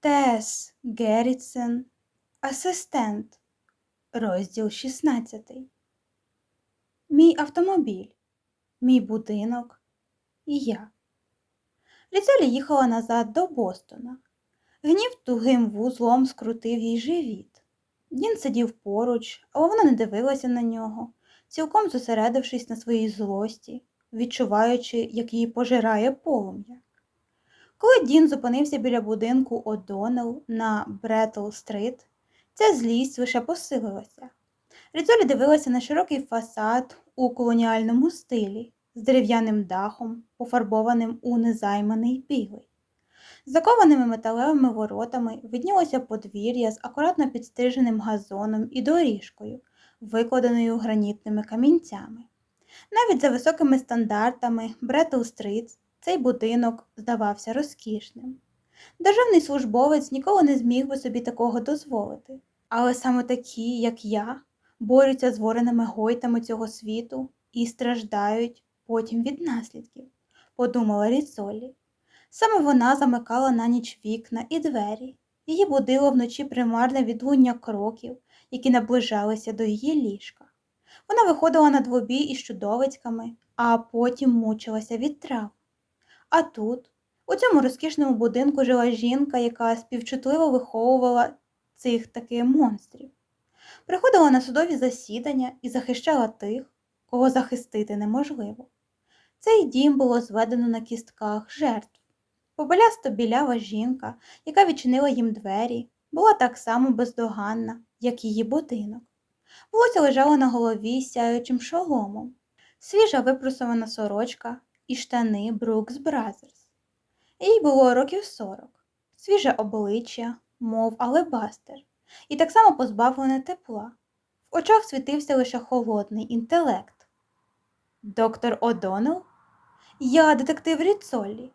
Тес Геррітсен, асистент, розділ 16. Мій автомобіль, мій будинок і я. Лізелі їхала назад до Бостона. Гнів тугим вузлом скрутив їй живіт. Дін сидів поруч, але вона не дивилася на нього, цілком зосередившись на своїй злості, відчуваючи, як її пожирає полум'я. Коли Дін зупинився біля будинку О'Доннелл на Бреттл-стрит, ця злість лише посилилася. Ріцолі дивилася на широкий фасад у колоніальному стилі з дерев'яним дахом, пофарбованим у незайманий білий. З закованими металевими воротами виднілося подвір'я з акуратно підстриженим газоном і доріжкою, викладеною гранітними камінцями. Навіть за високими стандартами Бреттл-стрит цей будинок здавався розкішним. Державний службовець ніколи не зміг би собі такого дозволити, але саме такі, як я, борються з вореними гойтами цього світу і страждають потім від наслідків, подумала Ріцолі. Саме вона замикала на ніч вікна і двері. Її будило вночі примарне відлуння кроків, які наближалися до її ліжка. Вона виходила на двобій із чудовицьками, а потім мучилася від трав. А тут, у цьому розкішному будинку жила жінка, яка співчутливо виховувала цих таких монстрів. Приходила на судові засідання і захищала тих, кого захистити неможливо. Цей дім було зведено на кістках жертв. Побелясто білява жінка, яка відчинила їм двері, була так само бездоганна, як її будинок. Волосся лежало на голові сяючим шоломом, свіжа випросована сорочка і штани Брукс Бразерс. Їй було років сорок, свіже обличчя, мов алебастер, і так само позбавлене тепла. В очах світився лише холодний інтелект. Доктор О'Доннелл? Я детектив Ріцолі,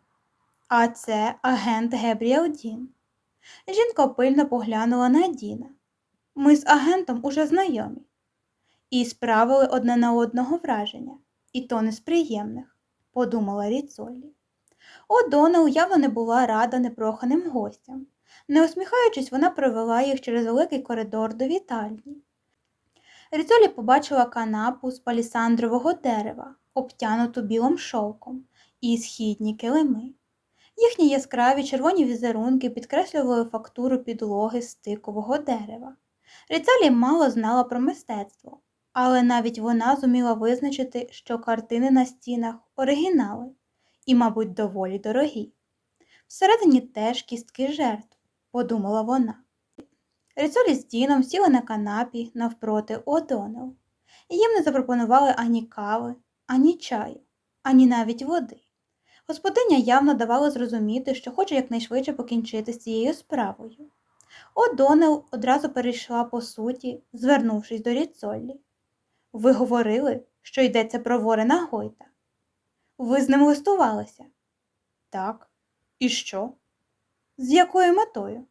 а це агент Гебріел Дін. Жінка пильно поглянула на Діна. Ми з агентом уже знайомі і справили одне на одного враження, і то не з приємних, подумала Ріцолі. О'Доннелл явно не була рада непроханим гостям. Не усміхаючись, вона провела їх через великий коридор до вітальні. Ріцолі побачила канапу з палісандрового дерева, обтянуту білим шовком, і східні килими. Їхні яскраві червоні візерунки підкреслювали фактуру підлоги з тикового дерева. Ріцелі мало знала про мистецтво, але навіть вона зуміла визначити, що картини на стінах оригінали і, мабуть, доволі дорогі. Всередині теж кістки жертв, подумала вона. Ріцолі з Діном сіли на канапі навпроти О'Доннелл. і їм не запропонували ані кави, ані чаю, ані навіть води. Господиня явно давала зрозуміти, що хоче якнайшвидше покінчити з цією справою. О'Доннелл одразу перейшла по суті, звернувшись до Ріцоллі. Ви говорили, що йдеться про Ворена Гойта. Ви з ним листувалися? Так. І що? З якою метою?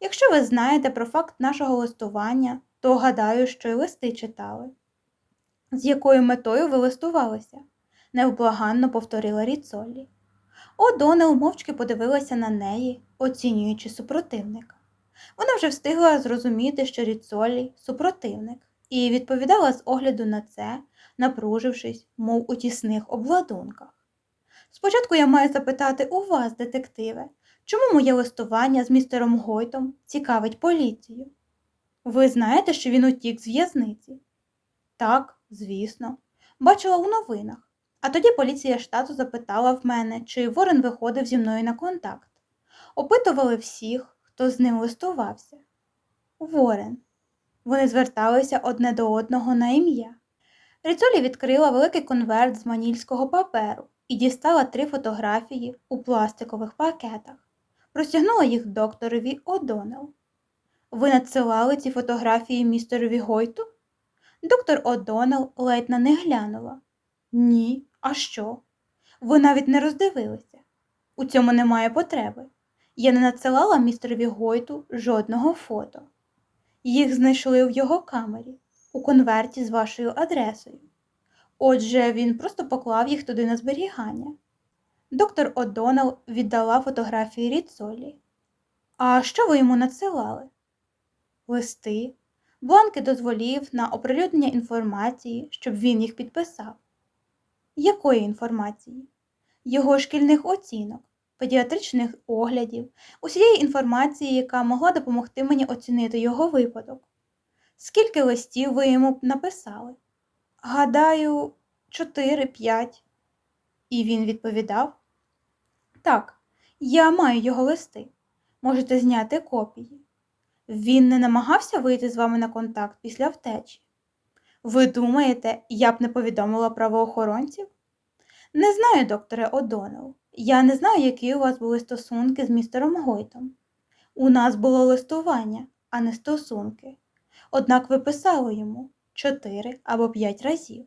Якщо ви знаєте про факт нашого листування, то гадаю, що й листи читали. З якою метою ви листувалися? невблаганно повторила Ріцолі. О'Доннелл мовчки подивилася на неї, оцінюючи супротивника. Вона вже встигла зрозуміти, що Ріцолі супротивник, і відповідала з огляду на це, напружившись, мов у тісних обладунках. Спочатку я маю запитати у вас, детективе, чому моє листування з містером Гойтом цікавить поліцію? Ви знаєте, що він утік з в'язниці? Так, звісно, бачила у новинах. А тоді поліція штату запитала в мене, чи Ворен виходив зі мною на контакт. Опитували всіх, хто з ним листувався. Ворен. Вони зверталися одне до одного на ім'я. Ріцолі відкрила великий конверт з манільського паперу і дістала три фотографії у пластикових пакетах. Простягнула їх докторові О'Доннелл. Ви надсилали ці фотографії містерові Гойту? Доктор О'Доннелл ледь на них глянула. Ні, а що? Ви навіть не роздивилися. У цьому немає потреби. Я не надсилала містерові Гойту жодного фото. Їх знайшли в його камері у конверті з вашою адресою. Отже, він просто поклав їх туди на зберігання. Доктор О'Доннелл віддала фотографії Ріцолі. А що ви йому надсилали? Листи, бланки дозволів на оприлюднення інформації, щоб він їх підписав. Якої інформації? Його шкільних оцінок, педіатричних оглядів, усієї інформації, яка могла допомогти мені оцінити його випадок. Скільки листів ви йому написали? Гадаю, чотири-п'ять. І він відповідав: Так, я маю його листи. Можете зняти копії. Він не намагався вийти з вами на контакт після втечі. Ви думаєте, я б не повідомила правоохоронців? Не знаю, докторе Одонел. Я не знаю, які у вас були стосунки з містером Гойтом. У нас було листування, а не стосунки. Однак ви писали йому чотири або п'ять разів.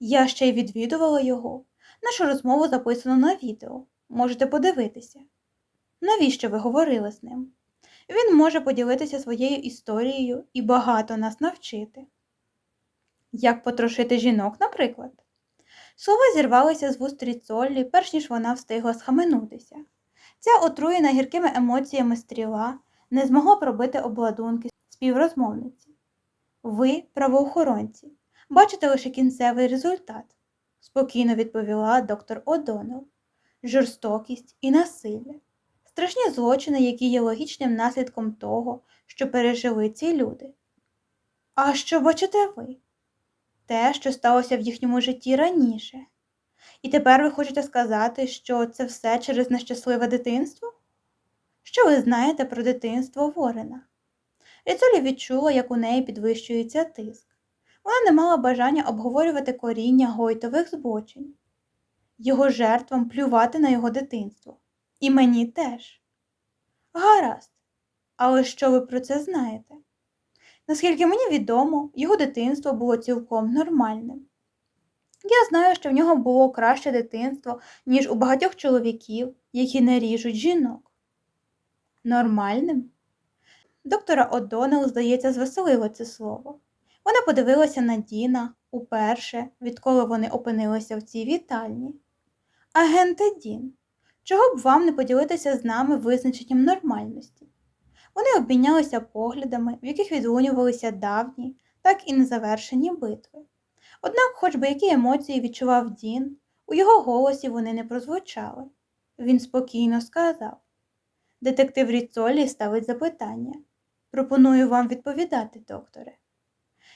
Я ще й відвідувала його. Нашу розмову записано на відео. Можете подивитися. Навіщо ви говорили з ним? Він може поділитися своєю історією і багато нас навчити. Як потрошити жінок, наприклад. Слова зірвалися з вуст Ріцоллі, перш ніж вона встигла схаменутися. Ця отруєна гіркими емоціями стріла не змогла пробити обладунки співрозмовниці. Ви, правоохоронці, бачите лише кінцевий результат, спокійно відповіла доктор О'Доннелл. Жорстокість і насилля, страшні злочини, які є логічним наслідком того, що пережили ці люди. А що бачите ви? Те, що сталося в їхньому житті раніше. І тепер ви хочете сказати, що це все через нещасливе дитинство? Що ви знаєте про дитинство Ворена? Ріцолі відчула, як у неї підвищується тиск. Вона не мала бажання обговорювати коріння гойтових збочень, його жертвам плювати на його дитинство. І мені теж. Гаразд, але що ви про це знаєте? Наскільки мені відомо, його дитинство було цілком нормальним. Я знаю, що в нього було краще дитинство, ніж у багатьох чоловіків, які не ріжуть жінок. Нормальним? Доктора Одонел, здається, звеселило це слово. Вона подивилася на Діна уперше, відколи вони опинилися в цій вітальні. Агенте Дін, чого б вам не поділитися з нами визначенням нормальності? Вони обмінялися поглядами, в яких відлунювалися давні, так і незавершені битви. Однак, хоч би які емоції відчував Дін, у його голосі вони не прозвучали. Він спокійно сказав Детектив Ріцолі ставить запитання. Пропоную вам відповідати, докторе.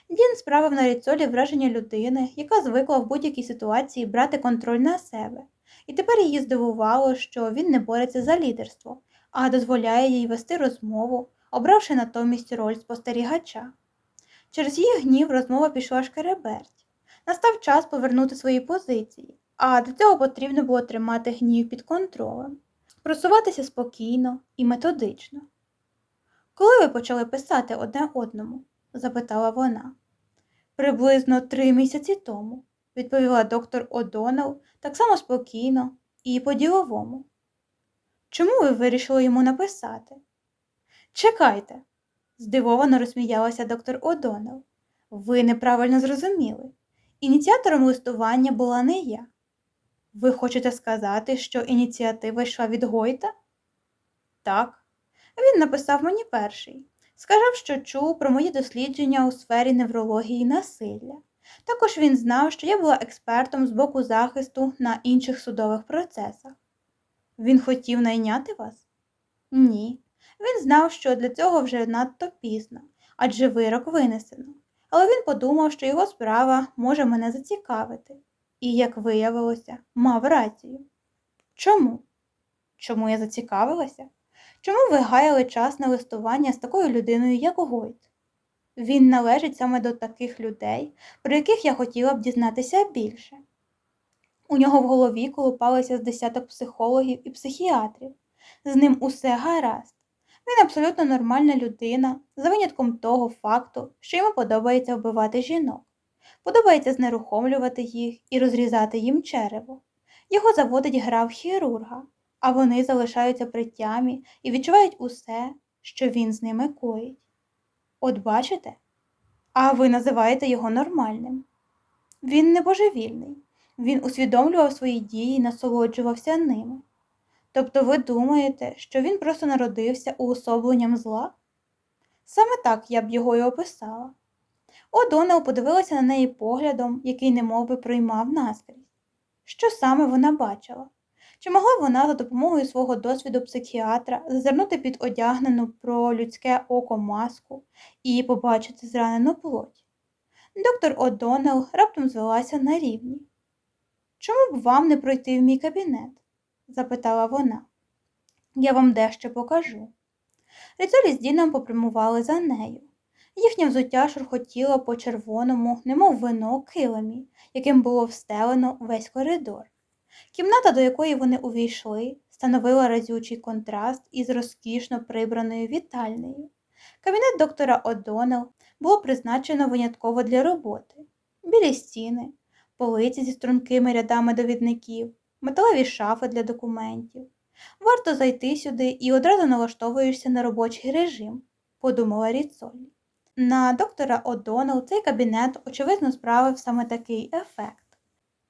Дін справив на Ріцолі враження людини, яка звикла в будь-якій ситуації брати контроль на себе, і тепер її здивувало, що він не бореться за лідерство, а дозволяє їй вести розмову, обравши натомість роль спостерігача. Через її гнів розмова пішла шкереберть. Настав час повернути свої позиції, а для цього потрібно було тримати гнів під контролем, просуватися спокійно і методично. Коли ви почали писати одне одному? запитала вона. Приблизно три місяці тому, відповіла доктор О'Доннелл так само спокійно і по-діловому. Чому ви вирішили йому написати? Чекайте, здивовано розсміялася доктор О'Доннелл. Ви неправильно зрозуміли. Ініціатором листування була не я. Ви хочете сказати, що ініціатива йшла від Гойта? Так, він написав мені перший. Сказав, що чув про мої дослідження у сфері неврології насилля. Також він знав, що я була експертом з боку захисту на інших судових процесах. Він хотів найняти вас? Ні. Він знав, що для цього вже надто пізно, адже вирок винесено. Але він подумав, що його справа може мене зацікавити. І, як виявилося, мав рацію. Чому? Чому я зацікавилася? Чому ви гаяли час на листування з такою людиною, як Гойт? Він належить саме до таких людей, про яких я хотіла б дізнатися більше. У нього в голові колупалися з десяток психологів і психіатрів. З ним усе гаразд. Він абсолютно нормальна людина, за винятком того факту, що йому подобається вбивати жінок, подобається знерухомлювати їх і розрізати їм черево. Його заводить гра в хірурга, а вони залишаються при тямі і відчувають усе, що він з ними коїть. От бачите? А ви називаєте його нормальним. Він не божевільний, він усвідомлював свої дії і насолоджувався ними. Тобто ви думаєте, що він просто народився уособленням зла? Саме так я б його і описала. Одонел подивилася на неї поглядом, який немов би приймав наскрізь. Що саме вона бачила? Чи могла вона за допомогою свого досвіду психіатра зазирнути під одягнену про людське око маску і побачити зранену плоть? Доктор Одонел раптом звелася на рівні. Чому б вам не пройти в мій кабінет? запитала вона. Я вам дещо покажу. Рицолі з Діном попрямували за нею. Їхнє взуття шурхотіло по червоному, немов вино килимі, яким було встелено весь коридор. Кімната, до якої вони увійшли, становила разючий контраст із розкішно прибраною вітальнею. Кабінет доктора Одонел було призначено винятково для роботи. Білі стіни, полиці зі стрункими рядами довідників, металеві шафи для документів. Варто зайти сюди і одразу налаштовуєшся на робочий режим, подумала Ріцолі. На доктора Одонел цей кабінет, очевидно, справив саме такий ефект.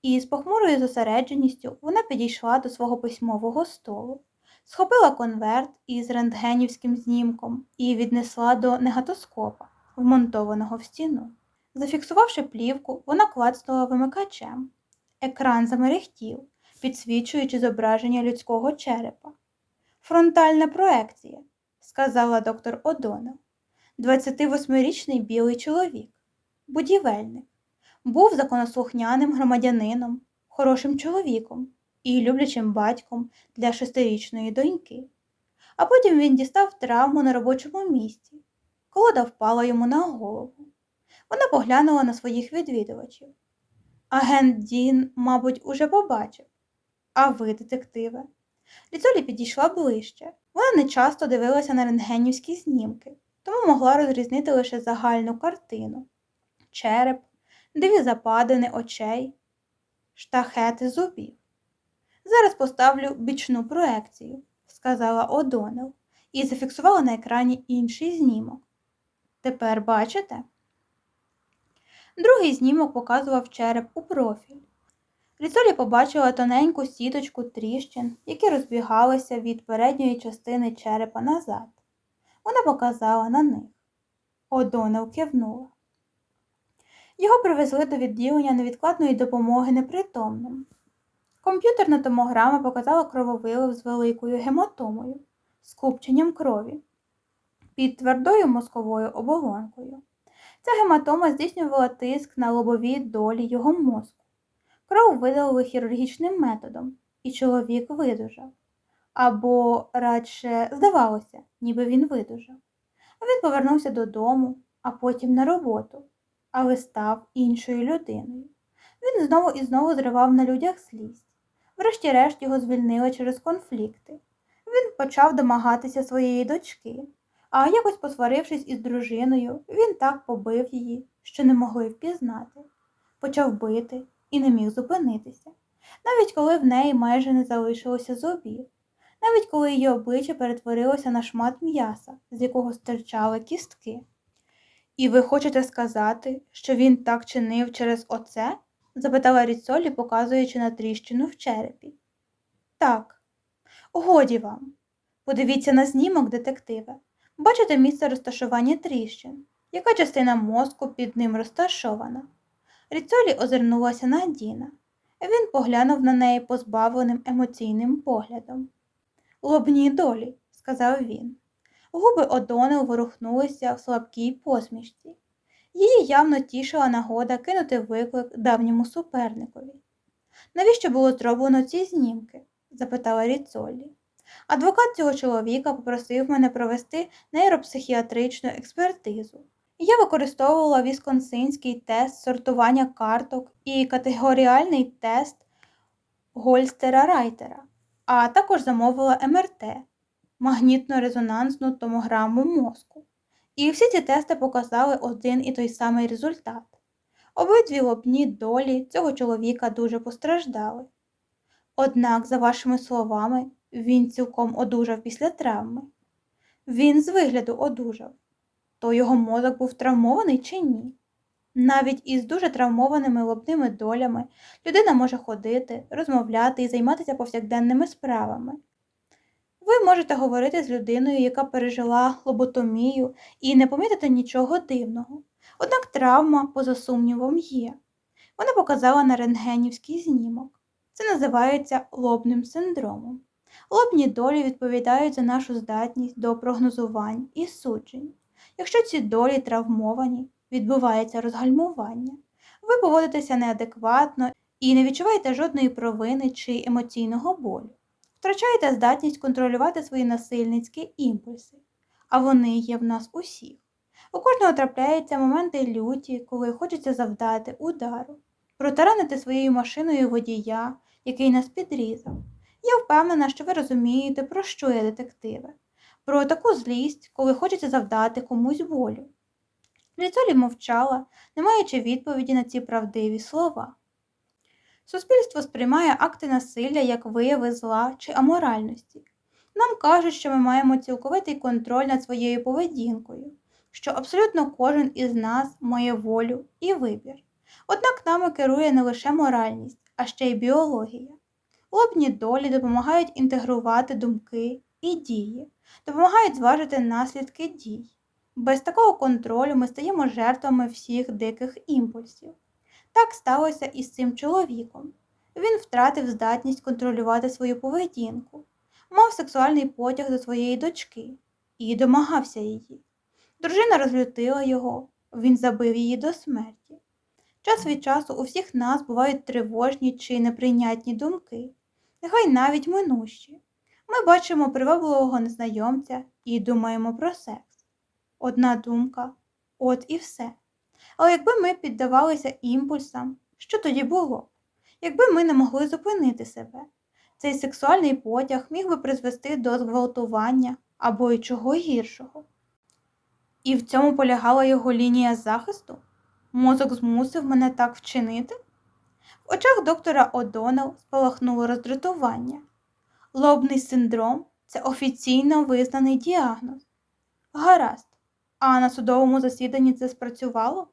І з похмурою зосередженістю вона підійшла до свого письмового столу, схопила конверт із рентгенівським знімком і віднесла до негатоскопа, вмонтованого в стіну. Зафіксувавши плівку, вона клацнула вимикачем. Екран замерехтів, підсвічуючи зображення людського черепа. Фронтальна проекція, сказала доктор Одонел. 28-річний білий чоловік, будівельник, був законослухняним громадянином, хорошим чоловіком і люблячим батьком для шестирічної доньки. А потім він дістав травму на робочому місці. Колода впала йому на голову. Вона поглянула на своїх відвідувачів. Агент Дін, мабуть, уже побачив. А ви, детективе? Ліцолі підійшла ближче. Вона не часто дивилася на рентгенівські знімки, тому могла розрізнити лише загальну картину череп, диві западини очей, штахети зубів. Зараз поставлю бічну проекцію, сказала Одонел, і зафіксувала на екрані інший знімок. Тепер бачите? Другий знімок показував череп у профіль. Ріцолі побачила тоненьку сіточку тріщин, які розбігалися від передньої частини черепа назад. Вона показала на них. Одонел кивнула. Його привезли до відділення невідкладної допомоги непритомним. Комп'ютерна томограма показала крововилив з великою гематомою, скупченням крові, під твердою мозковою оболонкою. Ця гематома здійснювала тиск на лобові долі його мозку. Кров видалили хірургічним методом, і чоловік видужав. Або радше здавалося, ніби він видужав. Він повернувся додому, а потім на роботу, але став іншою людиною. Він знову і знову зривав на людях злість. Врешті-решт його звільнили через конфлікти. Він почав домагатися своєї дочки, а якось посварившись із дружиною, він так побив її, що не могли впізнати. Почав бити і не міг зупинитися, навіть коли в неї майже не залишилося зубів, навіть коли її обличчя перетворилося на шмат м'яса, з якого стирчали кістки. І ви хочете сказати, що він так чинив через оце? запитала Ріцолі, показуючи на тріщину в черепі. Так, годі вам. Подивіться на знімок, детективе. Бачите місце розташування тріщин, яка частина мозку під ним розташована. Ріцолі озирнулася на Діна. Він поглянув на неї позбавленим емоційним поглядом. Лобні долі, сказав він. Губи Одонел ворухнулися в слабкій посмішці. Її явно тішила нагода кинути виклик давньому суперникові. Навіщо було зроблено ці знімки? запитала Ріцолі. Адвокат цього чоловіка попросив мене провести нейропсихіатричну експертизу. Я використовувала вісконсинський тест сортування карток і категоріальний тест Гольстера Райтера, а також замовила МРТ магнітно-резонансну томограму мозку. І всі ці тести показали один і той самий результат. Обидві лобні долі цього чоловіка дуже постраждали. Однак, за вашими словами, він цілком одужав після травми. Він з вигляду одужав. То його мозок був травмований чи ні? Навіть із дуже травмованими лобними долями людина може ходити, розмовляти і займатися повсякденними справами. Ви можете говорити з людиною, яка пережила лоботомію, і не помітити нічого дивного. Однак травма, поза сумнівом, є. Вона показала на рентгенівський знімок. Це називається лобним синдромом. Лобні долі відповідають за нашу здатність до прогнозувань і суджень. Якщо ці долі травмовані, відбувається розгальмування. Ви поводитеся неадекватно і не відчуваєте жодної провини чи емоційного болю. Втрачаєте здатність контролювати свої насильницькі імпульси, а вони є в нас усіх. У кожного трапляються моменти люті, коли хочеться завдати удару, протаранити своєю машиною водія, який нас підрізав. Я впевнена, що ви розумієте, про що я детективи, про таку злість, коли хочеться завдати комусь болю. Ліцолі мовчала, не маючи відповіді на ці правдиві слова. Суспільство сприймає акти насилля як вияви зла чи аморальності. Нам кажуть, що ми маємо цілковитий контроль над своєю поведінкою, що абсолютно кожен із нас має волю і вибір. Однак нами керує не лише моральність, а ще й біологія. Лобні долі допомагають інтегрувати думки і дії, допомагають зважити наслідки дій. Без такого контролю ми стаємо жертвами всіх диких імпульсів. Так сталося і з цим чоловіком. Він втратив здатність контролювати свою поведінку, мав сексуальний потяг до своєї дочки і домагався її. Дружина розлютила його, він забив її до смерті. Час від часу у всіх нас бувають тривожні чи неприйнятні думки, нехай навіть минущі. Ми бачимо привабливого незнайомця і думаємо про секс. Одна думка от і все. Але якби ми піддавалися імпульсам, що тоді було? Якби ми не могли зупинити себе, цей сексуальний потяг міг би призвести до зґвалтування або й чого гіршого. І в цьому полягала його лінія захисту? Мозок змусив мене так вчинити? Очах доктора Одонел спалахнуло роздратування. Лобний синдром це офіційно визнаний діагноз. Гаразд, а на судовому засіданні це спрацювало?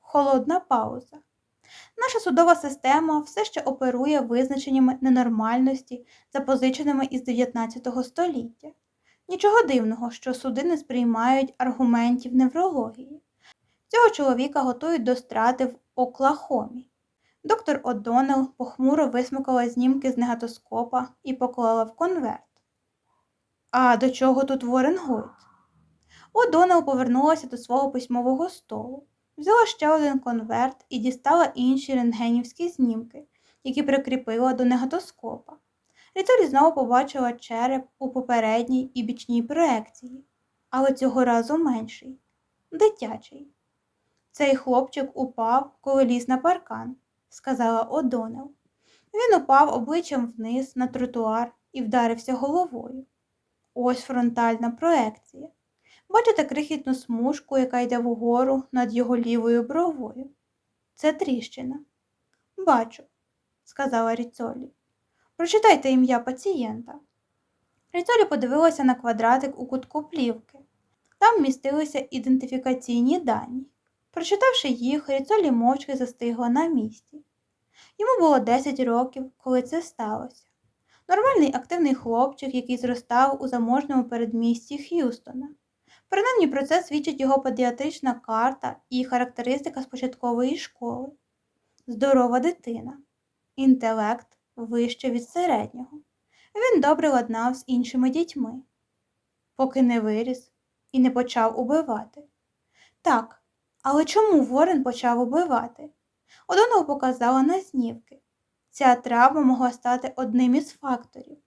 Холодна пауза. Наша судова система все ще оперує визначеннями ненормальності, запозиченими із 19 століття. Нічого дивного, що суди не сприймають аргументів неврології. Цього чоловіка готують до страти в Оклахомі. Доктор О'Доннелл похмуро висмикала знімки з негатоскопа і поклала в конверт. А до чого тут Ворен Гойт? О'Доннелл повернулася до свого письмового столу, взяла ще один конверт і дістала інші рентгенівські знімки, які прикріпила до негатоскопа. Ріторі знову побачила череп у попередній і бічній проекції, але цього разу менший, дитячий. Цей хлопчик упав, коли ліз на паркан, сказала Одонел. Він упав обличчям вниз на тротуар і вдарився головою. Ось фронтальна проекція. Бачите крихітну смужку, яка йде вгору над його лівою бровою. Це тріщина. Бачу, сказала Ріцолі. Прочитайте ім'я пацієнта. Ріцолі подивилася на квадратик у кутку плівки. Там містилися ідентифікаційні дані. Прочитавши їх, Ріцолі мовчки застигла на місці. Йому було 10 років, коли це сталося. Нормальний активний хлопчик, який зростав у заможному передмісті Х'юстона. Принаймні про це свідчить його педіатрична карта і характеристика з початкової школи. Здорова дитина, інтелект вище від середнього. Він добре ладнав з іншими дітьми, поки не виріс і не почав убивати. Так, але чому Ворен почав убивати? Одонов показала на знівки. Ця травма могла стати одним із факторів.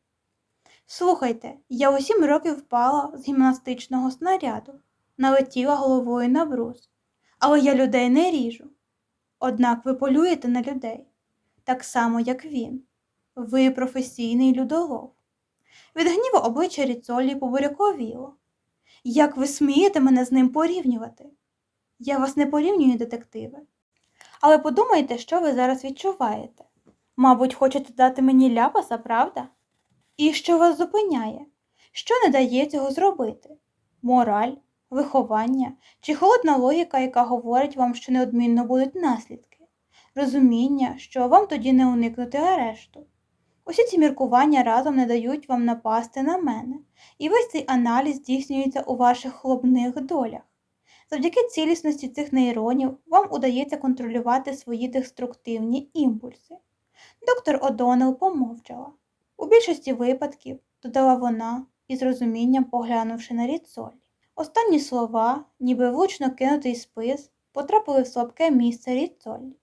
Слухайте, я у сім років впала з гімнастичного снаряду, налетіла головою на брус, але я людей не ріжу. Однак ви полюєте на людей, так само, як він. Ви професійний людолов. Від гніву обличчя Ріцолі побуряковіло. Як ви смієте мене з ним порівнювати? Я вас не порівнюю, детективе. Але подумайте, що ви зараз відчуваєте. Мабуть, хочете дати мені ляпаса, правда? І що вас зупиняє? Що не дає цього зробити? Мораль, виховання чи холодна логіка, яка говорить вам, що неодмінно будуть наслідки, розуміння, що вам тоді не уникнути арешту. Усі ці міркування разом не дають вам напасти на мене, і весь цей аналіз здійснюється у ваших хлопних долях. Завдяки цілісності цих нейронів вам удається контролювати свої деструктивні імпульси. Доктор Одонел помовчала. У більшості випадків, додала вона, із розумінням поглянувши на Ріцолі. Останні слова, ніби влучно кинутий спис, потрапили в слабке місце Ріцолі.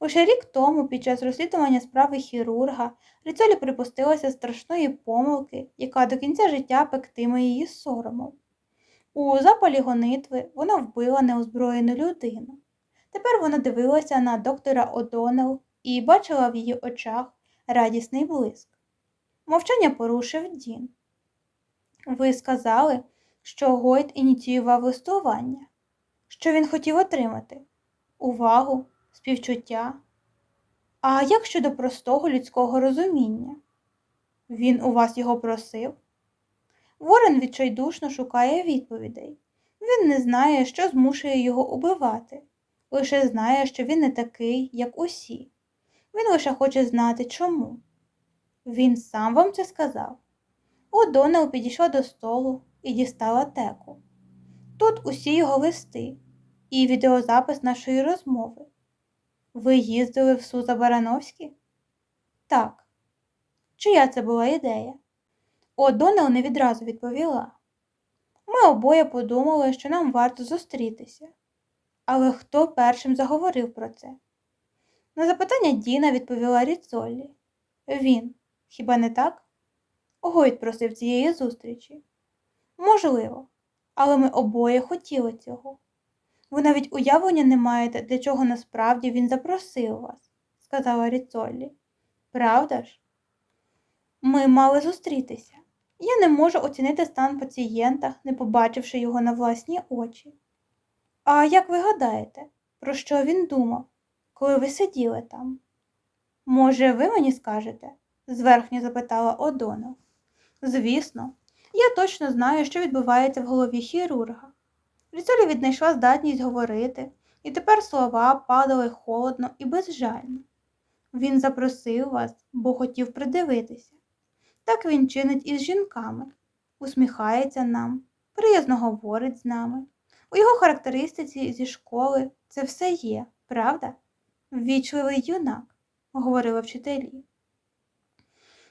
Лише рік тому, під час розслідування справи хірурга, Ріцолі припустилася страшної помилки, яка до кінця життя пектиме її соромом. У запалі гонитви вона вбила неозброєну людину. Тепер вона дивилася на доктора Одонел і бачила в її очах радісний блиск. Мовчання порушив Дін. Ви сказали, що Гойт ініціював листування. Що він хотів отримати? Увагу, співчуття. А як щодо простого людського розуміння? Він у вас його просив? Ворон відчайдушно шукає відповідей. Він не знає, що змушує його убивати, лише знає, що він не такий, як усі. Він лише хоче знати чому. Він сам вам це сказав. Одонел підійшла до столу і дістала теку. Тут усі його листи і відеозапис нашої розмови. Ви їздили в Суза Барановські? Так. Чия це була ідея? Одонел не відразу відповіла. Ми обоє подумали, що нам варто зустрітися. Але хто першим заговорив про це? На запитання Діна відповіла Ріцолі. Він, хіба не так? Гойд просив цієї зустрічі. Можливо, але ми обоє хотіли цього. Ви навіть уявлення не маєте, для чого насправді він запросив вас, сказала Ріцолі. Правда ж? Ми мали зустрітися. Я не можу оцінити стан пацієнта, не побачивши його на власні очі. А як ви гадаєте, про що він думав, коли ви сиділи там? Може, ви мені скажете? зверхньо запитала Одонел. Звісно, я точно знаю, що відбувається в голові хірурга. Ріцолі віднайшла здатність говорити, і тепер слова падали холодно і безжально. Він запросив вас, бо хотів придивитися. Так він чинить із жінками, усміхається нам, приязно говорить з нами. У його характеристиці зі школи це все є, правда? Ввічливий юнак, говорили вчителі.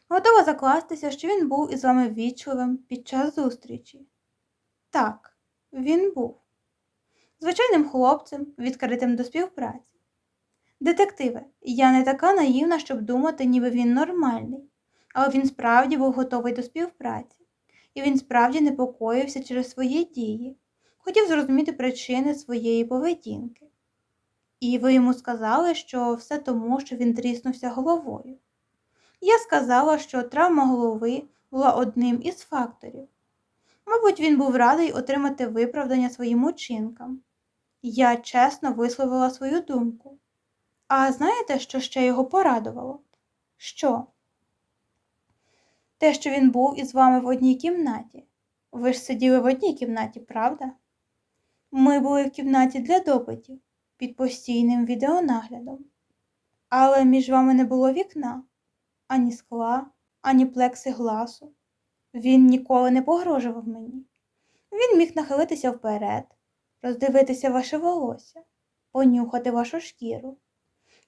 Готова закластися, що він був із вами ввічливим під час зустрічі. Так, він був. Звичайним хлопцем, відкритим до співпраці. Детективе, я не така наївна, щоб думати, ніби він нормальний, але він справді був готовий до співпраці, і він справді непокоївся через свої дії, хотів зрозуміти причини своєї поведінки. І ви йому сказали, що все тому, що він тріснувся головою. Я сказала, що травма голови була одним із факторів. Мабуть, він був радий отримати виправдання своїм учинкам. Я чесно висловила свою думку. А знаєте, що ще його порадувало? Що? Те, що він був із вами в одній кімнаті. Ви ж сиділи в одній кімнаті, правда? Ми були в кімнаті для допитів під постійним відеонаглядом. Але між вами не було вікна, ані скла, ані плексигласу. Він ніколи не погрожував мені. Він міг нахилитися вперед, роздивитися ваше волосся, понюхати вашу шкіру.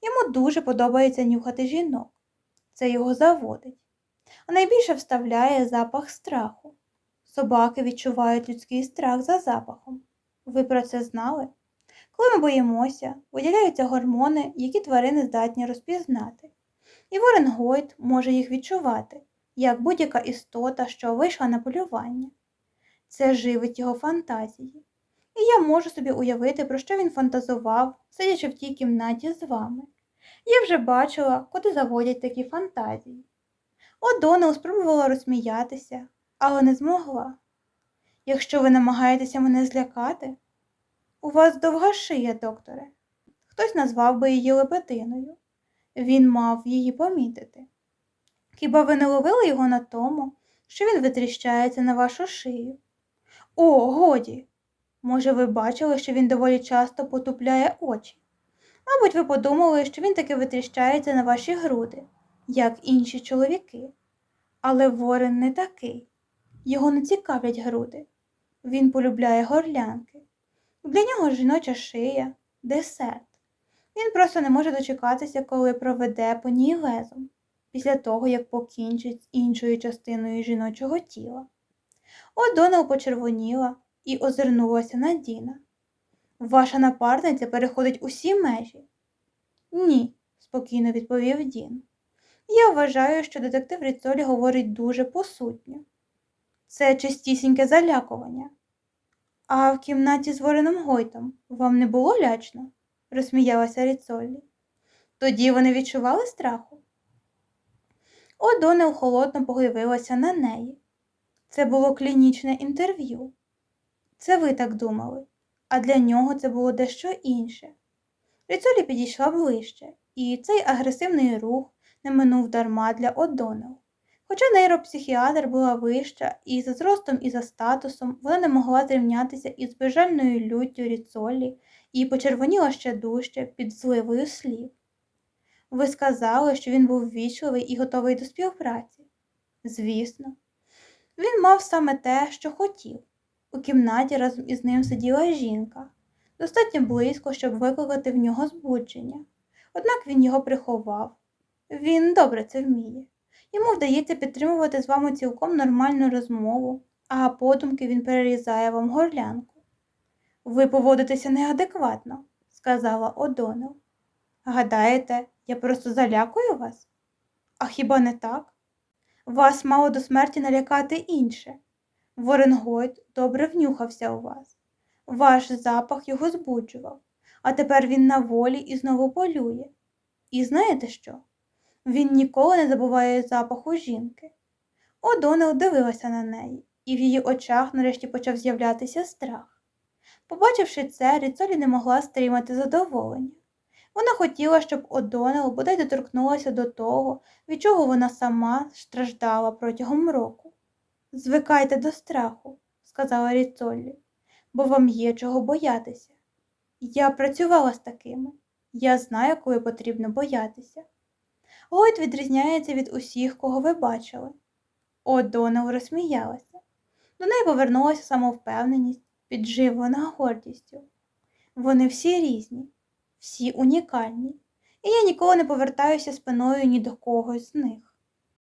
Йому дуже подобається нюхати жінок. Це його заводить. А найбільше вставляє запах страху. Собаки відчувають людський страх за запахом. Ви про це знали? Коли ми боїмося, виділяються гормони, які тварини здатні розпізнати. І Ворен Гойт може їх відчувати, як будь-яка істота, що вийшла на полювання. Це живить його фантазії. І я можу собі уявити, про що він фантазував, сидячи в тій кімнаті з вами. Я вже бачила, куди заводять такі фантазії. Одонел спробувала розсміятися, але не змогла. Якщо ви намагаєтеся мене злякати, у вас довга шия, докторе. Хтось назвав би її лебединою. Він мав її помітити. Хіба ви не ловили його на тому, що він витріщається на вашу шию? О, годі! Може, ви бачили, що він доволі часто потупляє очі? Мабуть, ви подумали, що він таки витріщається на ваші груди, як інші чоловіки. Але Ворон не такий. Його не цікавлять груди. Він полюбляє горлянки. Для нього жіноча шия, десерт. Він просто не може дочекатися, коли проведе по ній лезом, після того, як покінчить з іншою частиною жіночого тіла. Одонел почервоніла і озирнулася на Діна. Ваша напарниця переходить усі межі. Ні, спокійно відповів Дін. Я вважаю, що детектив Ріцолі говорить дуже посутньо. Це чистісіньке залякування. А в кімнаті з Вореном Гойтом вам не було лячно? розсміялася Ріцолі. Тоді вони відчували страху. Одонел холодно поглибилася на неї. Це було клінічне інтерв'ю. Це ви так думали, а для нього це було дещо інше. Ріцолі підійшла ближче, і цей агресивний рух не минув дарма для Одонел. Хоча нейропсихіатр була вища, і за зростом, і за статусом вона не могла зрівнятися із безжальною люттю Ріцолі і почервоніла ще дужче під зливою слів. Ви сказали, що він був ввічливий і готовий до співпраці. Звісно, він мав саме те, що хотів. У кімнаті разом із ним сиділа жінка, достатньо близько, щоб викликати в нього збудження. Однак він його приховав. Він добре це вміє. Йому вдається підтримувати з вами цілком нормальну розмову, а подумки він перерізає вам горлянку. Ви поводитеся неадекватно, сказала Одонел. Гадаєте, я просто залякую вас? А хіба не так? Вас мало до смерті налякати інше. Воренгойт добре внюхався у вас. Ваш запах його збуджував, а тепер він на волі і знову полює. І знаєте що? Він ніколи не забуває запаху жінки. Одонел дивилася на неї, і в її очах нарешті почав з'являтися страх. Побачивши це, Ріцолі не могла стримати задоволення. Вона хотіла, щоб Одонел бодай доторкнулася до того, від чого вона сама страждала протягом року. Звикайте до страху, сказала Ріцолі, бо вам є чого боятися. Я працювала з такими. Я знаю, коли потрібно боятися. Гойт відрізняється від усіх, кого ви бачили. Одонел розсміялася. До неї повернулася самовпевненість, підживлена гордістю. Вони всі різні, всі унікальні, і я ніколи не повертаюся спиною ні до когось з них.